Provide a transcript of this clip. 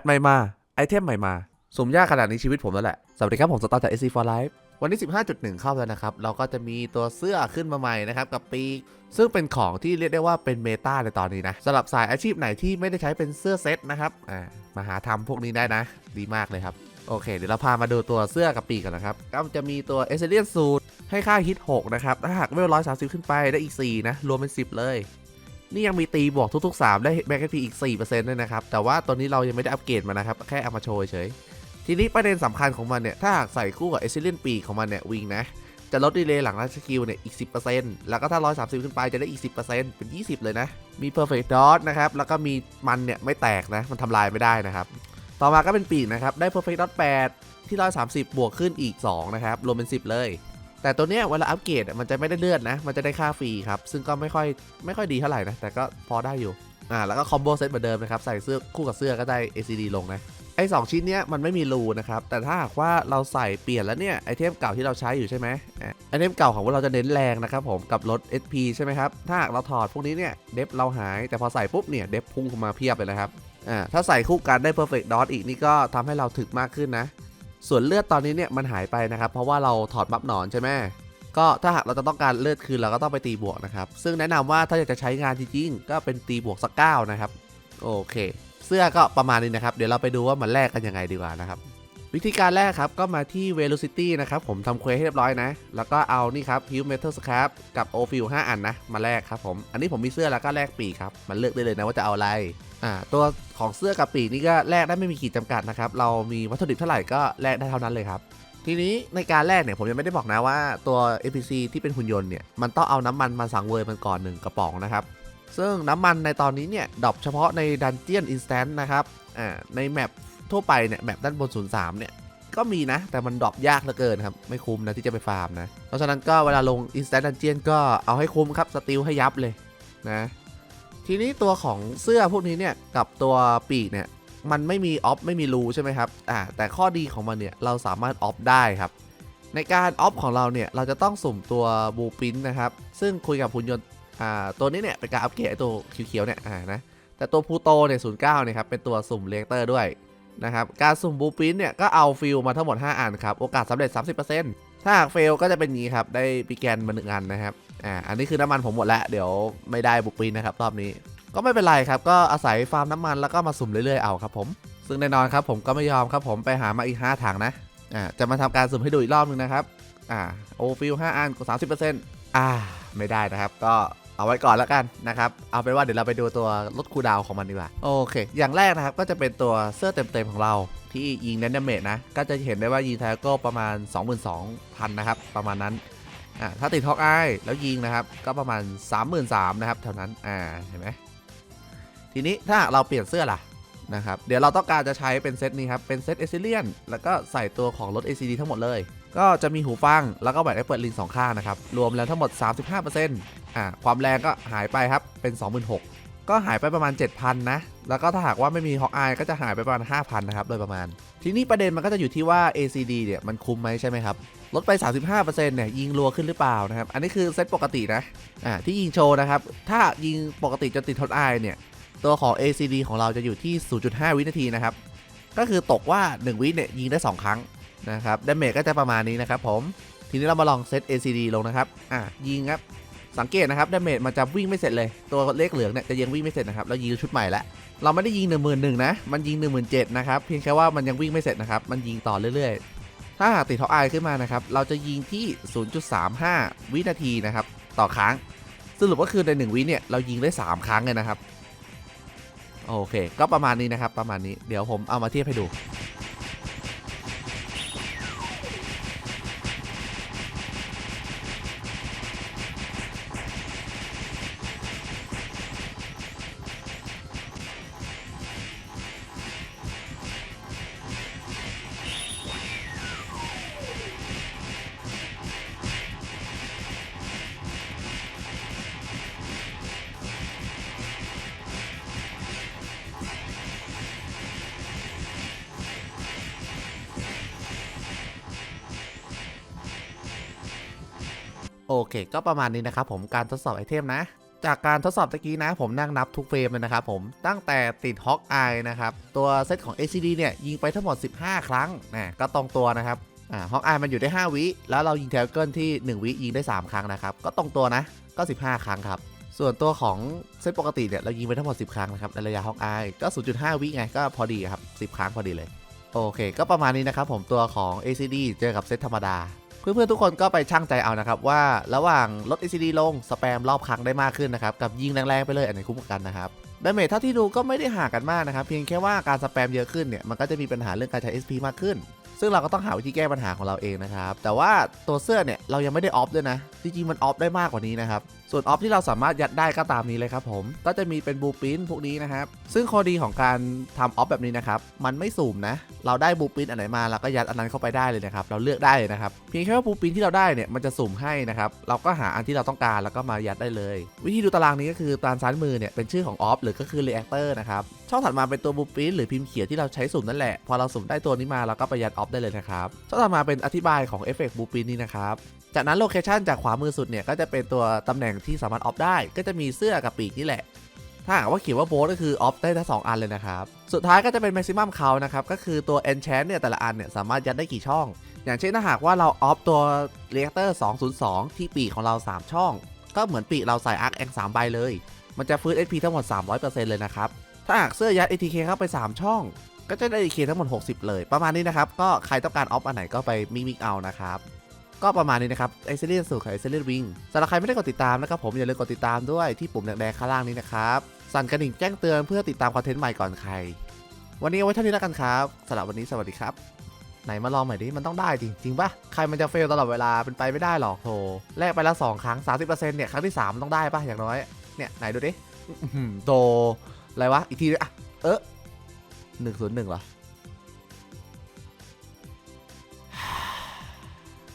ทใหม่มา ไอเทมใหม่มา สุ่มยากขนาดนี้ชีวิตผมแล้วแหละ สวัสดีครับผมสตาร์จาก AC for Life วันที่15.1 เข้าแล้วนะครับ เราก็จะมีตัวเสื้อขึ้นมาใหม่นะครับ กับปีกซึ่งเป็นของที่เรียกได้ว่าเป็นเมตาในตอนนี้นะสำหรับสายอาชีพไหนที่ไม่ได้ใช้เป็นเสื้อเซ็ตนะครับอ่ามาหาทำพวกนี้ได้นะ ดีมากเลยครับ โอเค เดี๋ยวเราพามาดูตัวเสื้อกับปีกกันนะครับ ก็จะมีตัวเอเซเลียนสูตให้ค่าฮิต 6 นะครับ ถ้าหากไม่ร้อยสาขึ้นไปได้อีก 4 นะ รวมเป็น 10 เลย นี่ยังมีตีบวกทุกๆ 3 ได้แบ็กพีอีก 4%ด้วยนะครับ แต่ว่าตัวนี้เรายังไม่ได้อัปเกรดมานะครับ แค่เอามาโชว์เฉย ทีนี้ประเด็นสำคัญของมันเนี่ย ถ้าหากใส่คู่กับเอเซเลียนปีกของมันเนี่ย วิงนะ จะลดดีเลย์หลังรันสกิลเนี่ยอีก 10%แล้วก็ถ้า 130 ขึ้นไปจะได้อีก 10%เป็น 20 เลยนะ มี perfect dot นะครับ แล้วก็มีมันเนี่ยไม่แตกนะ มันทำลายไม่ได้นะครับ ต่อมาก็เป็นปีกนะครับ ได้ perfect dot 8 ที่ 130 บวกขึ้นอีก 2 นะครับ รวมเป็น 10 เลย แต่ตัวเนี้ยเวลาอัปเกรดมันจะไม่ได้เลือดนะ มันจะได้ค่าฟรีครับ ซึ่งก็ไม่ค่อยไม่ค่อยดีเท่าไหร่นะ แต่ก็พอได้อยู่ อ่า แล้วก็คอมโบเซตเหมือนเดิมนะครับ ใส่เสื้อคู่กับเสื้อก็ได้ ACD ลงนะ ไอ้สองชิ้นเนี้ยมันไม่มีรูนะครับ แต่ถ้าหากว่าเราใส่เปลี่ยนแล้วเนี่ย ไอเทมเก่าที่เราใช้อยู่ใช่ไหมอะไอเทมเก่าของเราจะเน้นแรงนะครับผม กับลด SP ใช่ไหมครับ ถ้าหากเราถอดพวกนี้เนี่ย เดฟเราหาย แต่พอใส่ปุ๊บเนี่ย เดฟพุ่งเข้ามาเพียบเลยนะครับ อ่า ถ้าใส่คู่กันได้ perfect dot อีกนี่ก็ทำให้เราถึกมากขึ้นนะ ส่วนเลือดตอนนี้เนี่ยมันหายไปนะครับ เพราะว่าเราถอดบัฟหนอนใช่ไหมก็ถ้าหากเราจะต้องการเลือดคืนเราก็ต้องไปตีบวกนะครับ ซึ่งแนะนำว่าถ้าอยากจะใช้งานจริงๆก็เป็นตีบวกสักเก้านะครับ โอเค เสื้อก็ประมาณนี้นะครับ เดี๋ยวเราไปดูว่ามันแลกกันยังไงดีกว่านะครับ วิธีการแรกครับก็มาที่ Velocity นะครับ ผมทำเควสให้เรียบร้อยนะ แล้วก็เอานี่ครับ Hue Metal Scrap กับ o f i l 5 อันนะ มาแลกครับผม อันนี้ผมมีเสื้อแล้วก็แลกปีกครับ มันเลือกได้เลยนะว่าจะเอาอะไรอ่าตัวของเสื้อกับปีกนี่ก็แลกได้ไม่มีขีดจำกัดนะครับ เรามีวัตถุดิบเท่าไหร่ก็แลกได้เท่านั้นเลยครับทีนี้ในการแรกเนี่ยผมยังไม่ได้บอกนะว่าตัว NPC ที่เป็นหุ่นยนต์เนี่ยมันต้องเอาน้ำมันมาสังเวยมันก่อนหนึ่งกระป๋องนะครับซึ่งน้ำมันในตอนนี้เนี่ยดรอปเฉพาะในดันเจียนอินสแตนต์นะครับอ่าในแมป ทั่วไปเนี่ยแมปด้านบน 03 เนี่ย ก็มีนะ แต่มันดรอปยากเหลือเกินครับ ไม่คุ้มนะที่จะไปฟาร์มนะ เพราะฉะนั้นก็เวลาลงอินสแตนต์ดันเจียนก็เอาให้คุ้มครับ สติลให้ยับเลยนะ ทีนี้ตัวของเสื้อพวกนี้เนี่ยกับตัวปีกเนี่ยมันไม่มีออฟไม่มีรูใช่ไหมครับอ่าแต่ข้อดีของมันเนี่ยเราสามารถออฟได้ครับในการออฟของเราเนี่ยเราจะต้องสุ่มตัวบูปินนะครับ ซึ่งคุยกับหุ่นยนต์อ่าตัวนี้เนี่ยเป็นการอัปเกรดตัวเขียวๆเนี่ยอ่านะแต่ตัวพูโตเนี่ยศูนย์เก้าเนี่ยครับเป็นตัวสุ่มเลเตอร์ด้วย นะครับ การสุ่มบูปินเนี่ยก็เอาฟิลมาทั้งหมด 5 อันครับ โอกาสสำเร็จ 30%ถ้าหากเฟลก็จะเป็นงี้ครับ ได้ปีแกนมาหนึ่งอันนะครับ อ่า อันนี้คือน้ำมันผมหมดแล้ว เดี๋ยวไม่ได้บูปินนะครับรอบนี้ ก็ไม่เป็นไรครับ ก็อาศัยฟาร์มน้ำมันแล้วก็มาสุ่มเรื่อยๆเอาครับผม ซึ่งแน่นอนครับผมก็ไม่ยอมครับผมไปหามาอีก 5ถังนะ อ่า จะมาทำการสุ่มให้ดูอีกรอบนึงนะครับ อ่า โอฟิล5อันกด30%อ่า ไม่ได้นะครับ ก็ เอาไว้ก่อนแล้วกันนะครับเอาเป็นว่าเดี๋ยวเราไปดูตัวลดคูดาวของมันดีกว่าโอเค อย่างแรกนะครับก็จะเป็นตัวเสื้อเต็มๆของเราที่ยิงเนนดาเมจนะ ก็จะเห็นได้ว่ายิงไทโก้ประมาณ 22,000 นะครับ ประมาณนั้นอ่าถ้าติดท็อกอายแล้วยิงนะครับ ก็ประมาณ 33,000 นะครับเท่านั้นอ่าเห็นไหมทีนี้ถ้าเราเปลี่ยนเสื้อล่ะ นะครับเดี๋ยวเราต้องการจะใช้เป็นเซตนี้ครับ เป็นเซตเอซิเลียนแล้วก็ใส่ตัวของรถ ACD ทั้งหมดเลย ก็จะมีหูฟัง แล้วก็แหวนไอเปิดลิงสองข้างนะครับ รวมแล้วทั้งหมด 35%อ่าความแรงก็หายไปครับ เป็น 26,000 ก็หายไปประมาณ 7,000 นะ แล้วก็ถ้าหากว่าไม่มีฮอกอายก็จะหายไปประมาณ 5,000 นะครับ โดยประมาณ ทีนี้ประเด็นมันก็จะอยู่ที่ว่า ACD เนี่ยมันคุ้มไหมใช่ไหมครับลดไป 35%เนี่ยยิงรัวขึ้นหรือเปล่านะครับ อันนี้คือเซตปกตินะ อ่าที่ยิงโชว์นะครับ ถ้ายิงปกติจนติดฮอกอายเนี่ย ตัวของ ACD ของเราจะอยู่ที่ 0.5 วินาทีนะครับ ก็คือตกว่า 1 วิเนี่ยยิงได้ 2 ครั้งนะครับดาเมจก็จะประมาณนี้นะครับผม ทีนี้เรามาลองเซต ACD ลงนะครับ อะยิงครับ สังเกตนะครับดาเมจมันจะวิ่งไม่เสร็จเลย ตัวเลขเหลืองเนี่ยจะยังวิ่งไม่เสร็จนะครับแล้วยิงชุดใหม่แล้ว เราไม่ได้ยิง 1 1 0 0 0นะ มันยิง 1 7 0 0 0นะครับ เพียงแค่ว่ามันยังวิ่งไม่เสร็จนะครับ มันยิงต่อเรื่อยๆ ถ้าหากติดท็อปไอขึ้นมานะครับ เราจะยิงที่ 0.35 วินาทีนะครับ ต่อครั้งสรุปก็คือใน 1 วิเนี่ย เรายิงได้ 3 ครั้งเลยนะครับ โอเค ก็ประมาณนี้นะครับ ประมาณนี้ เดี๋ยวผมเอามาเทียบให้ดู โอเค ก็ประมาณนี้นะครับผมการทดสอบไอเทมนะ จากการทดสอบตะกี้นะผมนั่งนับทุกเฟรมเลยนะครับผมตั้งแต่ติดฮอกอายนะครับ ตัวเซตของ ACD เนี่ยยิงไปทั้งหมด 15 ครั้งนะก็ตรงตัวนะครับอ่าฮอกอายมันอยู่ได้ 5 วิ แล้วเรายิงแทลเกิลที่ 1 วิยิงได้ 3 ครั้งนะครับ ก็ตรงตัวนะ ก็ 15 ครั้งครับ ส่วนตัวของเซตปกติเนี่ยเรายิงไปทั้งหมด 10 ครั้งนะครับในระยะฮอกอายก็ 0.5 วิไงก็พอดีครับ 10 ครั้งพอดีเลย โอเค ก็ประมาณนี้นะครับผมตัวของ ACD เจอกับเซตธรรมดา เพื่อนๆทุกคนก็ไปช่างใจเอานะครับว่าระหว่างลด ACD ลงสแปมรอบครั้งได้มากขึ้นนะครับกับยิงแรงๆไปเลยอันไหนคุ้มกว่ากันนะครับดาเมจเท่าที่ดูก็ไม่ได้ห่างกันมากนะครับเพียงแค่ว่าการสแปมเยอะขึ้นเนี่ยมันก็จะมีปัญหาเรื่องการใช้ SP มากขึ้น ซึ่งเราก็ต้องหาวิธีแก้ปัญหาของเราเองนะครับ แต่ว่าตัวเสื้อเนี่ยเรายังไม่ได้ออฟด้วยนะ จริงๆมันออฟได้มากกว่านี้นะครับ ส่วนออฟที่เราสามารถยัดได้ก็ตามนี้เลยครับผม ก็จะมีเป็นบูปินพวกนี้นะครับ ซึ่งข้อดีของการทำออฟแบบนี้นะครับ มันไม่สุ่มนะ เราได้บูปินอันไหนมาเราก็ยัดอันนั้นเข้าไปได้เลยนะครับ เราเลือกได้เลยนะครับ เพียงแค่ว่าบูปินที่เราได้เนี่ยมันจะสุ่มให้นะครับ เราก็หาอันที่เราต้องการแล้วก็มายัดได้เลย วิธีดูตารางนี้ก็คือตารซ้ายมือเนี่ยเป็นชื่อของออฟหรือก็คือ reactor นะครับ ช่องถัดมาเป็นตัวบูปินหรือพิมพ์เขียวที่เราใช้สุ่มนั่นแหละ พอเราสุ่มได้ตัวนี้มาเราก็ไปยัดออฟได้เลยนะครับช่องถัดมาเป็นอธิบายของเอฟเฟกต์บูปินนี่นะครับจากนั้นโลเคชันจากขวามือสุดเนี่ยก็จะเป็นตัวตำแหน่งที่สามารถออฟได้ ก็จะมีเสื้อกับปีกนี่แหละ ถ้าหากว่าเขียนว่าโบสก็คือออฟได้ทั้งสองอันเลยนะครับ สุดท้ายก็จะเป็น maximum count นะครับ ก็คือตัว enchant เนี่ยแต่ละอันเนี่ยสามารถยัดได้กี่ช่อง อย่างเช่นถ้าหากว่าเราออฟตัว reactor 202 ที่ปีกของเรา 3 ช่อง ก็เหมือนปีกเราใส่ arc ang 3ใบเลย มันจะฟื้น HP ทั้งหมด 300%เลยนะครับถ้าหากเสื้อยัด ATK เข้าไป 3 ช่อง ก็จะได้ ATK ทั้งหมด 60 เลย ประมาณนี้นะครับ ก็ใครต้องการออฟอันไหนก็ไปมิกมิกเอานะครับ ก็ประมาณนี้นะครับไอเซเลียนสูตรของไอเซเลียนวิงสำหรับใครไม่ได้กดติดตามนะครับผมอย่าลืมกดติดตามด้วยที่ปุ่มแดงๆข้างล่างนี้นะครับสั่นกระดิ่งแจ้งเตือนเพื่อติดตามคอนเทนต์ใหม่ก่อนใคร วันนี้เอาไว้เท่านี้แล้วกันครับสำหรับวันนี้สวัสดีครับ ไหนมาลองใหม่ดิมันต้องได้จริงจริงปะใครมันจะเฟลตลอดเวลาเป็นไปไม่ได้หรอกโธแลกไปล้วสองครั้ง 30%เนี่ยครั้งที่สามมันต้องได้ปะอย่างน้อยเนี่ยไหนดูดิโตอะไรวะอีกทีอะเออ หนึ่งศูนย์หนึ่งเหรอ